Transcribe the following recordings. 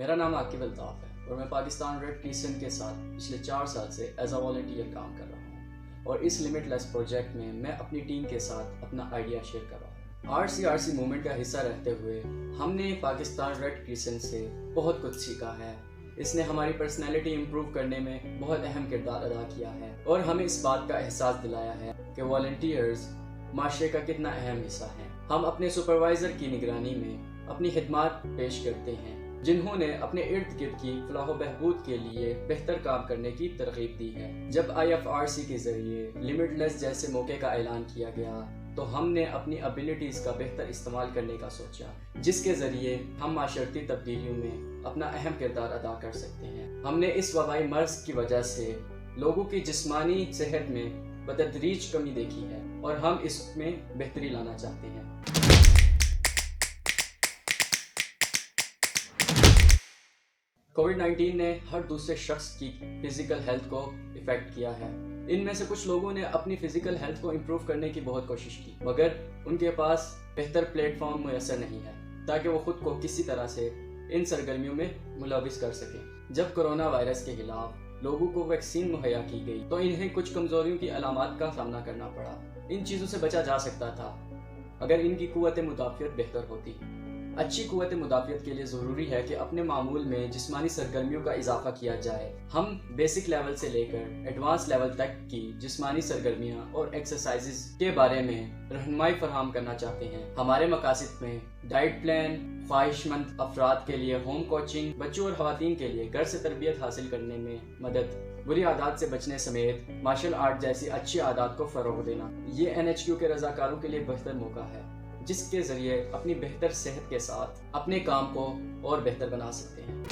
मेरा नाम आकिब अल्ताफ़ है और मैं पाकिस्तान रेड क्रिसेंट के साथ पिछले चार साल से एज अ वॉल्टियर काम कर रहा हूँ। और इस लिमिटलेस प्रोजेक्ट में मैं अपनी टीम के साथ अपना आइडिया शेयर कर रहा हूँ। R C R C movement का हिस्सा रहते हुए हमने पाकिस्तान रेड क्रिसेंट से बहुत कुछ सीखा है। इसने हमारी पर्सनैलिटी इम्प्रूव करने में बहुत अहम किरदार अदा किया है और हमें इस बात का एहसास दिलाया है कि वॉल्टियर्स माशरे का कितना अहम हिस्सा है। हम अपने सुपरवाइज़र की निगरानी में अपनी खदमात पेश करते हैं। जिन्होंने अपने इर्द गिर्द की फलाह बहबूद के लिए बेहतर काम करने की तरगीब दी है। जब आई एफ़ आर सी के ज़रिए लिमिटलेस जैसे मौके का ऐलान किया गया तो हमने अपनी एबिलिटीज़ का बेहतर इस्तेमाल करने का सोचा, जिसके ज़रिए हम माशरती तब्दीलियों में अपना अहम किरदार अदा कर सकते हैं। हमने इस वबाई मर्ज की वजह से लोगों की जिस्मानी सेहत में बतदरीज कमी देखी है और हम इसमें बेहतरी लाना चाहते हैं। कोविड 19 ने हर दूसरे शख्स की फ़िज़िकल हेल्थ को इफ़ेक्ट किया है। इनमें से कुछ लोगों ने अपनी फ़िज़िकल हेल्थ को इम्प्रूव करने की बहुत कोशिश की, मगर उनके पास बेहतर प्लेटफॉर्म मैसर नहीं है, ताकि वो खुद को किसी तरह से इन सरगर्मियों में मुलविस कर सकें। जब कोरोना वायरस के खिलाफ लोगों को वैक्सीन मुहैया की गई तो इन्हें कुछ कमजोरियों की अलामत का सामना करना पड़ा। इन चीज़ों से बचा जा सकता था, अगर इनकी कुत मुदाफियत बेहतर होती। अच्छी कुत मुदाफ़ियत के लिए ज़रूरी है कि अपने मामूल में जिसमानी सरगर्मियों का इजाफा किया जाए। हम बेसिक लेवल से लेकर एडवांस लेवल तक की जिसमानी सरगर्मियाँ और एक्सरसाइजेज के बारे में रहनमाई फरहम करना चाहते हैं। हमारे मकासद में डाइट प्लान ख्वाहिशमंद अफराद के लिए होम कोचिंग बच्चों और खातन के लिए घर से तरबियत हासिल करने में मदद, बुरी आदत से बचने समेत मार्शल आर्ट जैसी अच्छी आदत को फ़रोग देना। ये एन एच के रजाकारों के लिए बेहतर मौका है। जिसके ज़रिए अपनी बेहतर सेहत के साथ अपने काम को और बेहतर बना सकते हैं।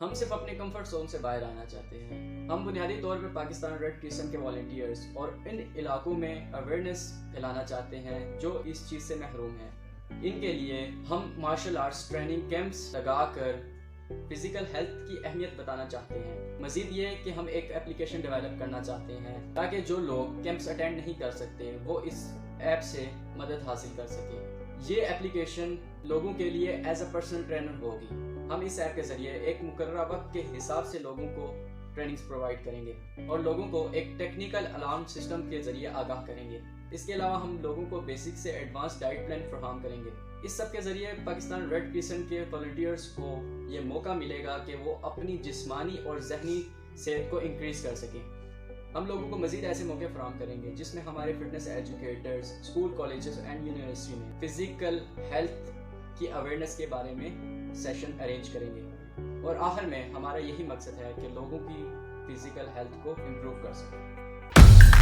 हम सिर्फ़ अपने कंफर्ट जोन से बाहर आना चाहते हैं। हम बुनियादी तौर पर पाकिस्तान रेड क्रिसेंट के वॉल्टियर्स और इन इलाकों में अवेयरनेस फैलाना चाहते हैं, जो इस चीज़ से महरूम है। इनके लिए हम मार्शल आर्ट्स ट्रेनिंग कैंप्स लगाकर फ़िज़िकल हेल्थ की अहमियत बताना चाहते हैं। मजीद ये कि हम एक एप्लीकेशन डेवलप करना चाहते हैं, ताकि जो लोग कैंप्स अटेंड नहीं कर सकते, वो इस ऐप से मदद हासिल कर सके। ये एप्लीकेशन लोगों के लिए एज अ पर्सनल ट्रेनर होगी। हम इस ऐप के ज़रिए एक मुकर्रा वक्त के हिसाब से लोगों को ट्रेनिंग्स प्रोवाइड करेंगे और लोगों को एक टेक्निकल अलार्म सिस्टम के ज़रिए आगाह करेंगे। इसके अलावा हम लोगों को बेसिक से एडवांस डाइट प्लान फ्राहम करेंगे। इस सब के ज़रिए पाकिस्तान रेड क्रिसेंट के वॉल्टियर्स को ये मौका मिलेगा कि वो अपनी जिस्मानी और जहनी सेहत को इंक्रीज कर सकें। हम लोगों को मजीद ऐसे मौके फ्राहम करेंगे जिसमें हमारे fitness educators school colleges and university में फ़िज़िकल हेल्थ की अवेयरनेस के बारे में सेशन अरेंज करेंगे। और आखिर में हमारा यही मकसद है कि लोगों की फ़िज़िकल हेल्थ को इम्प्रूव कर सकें।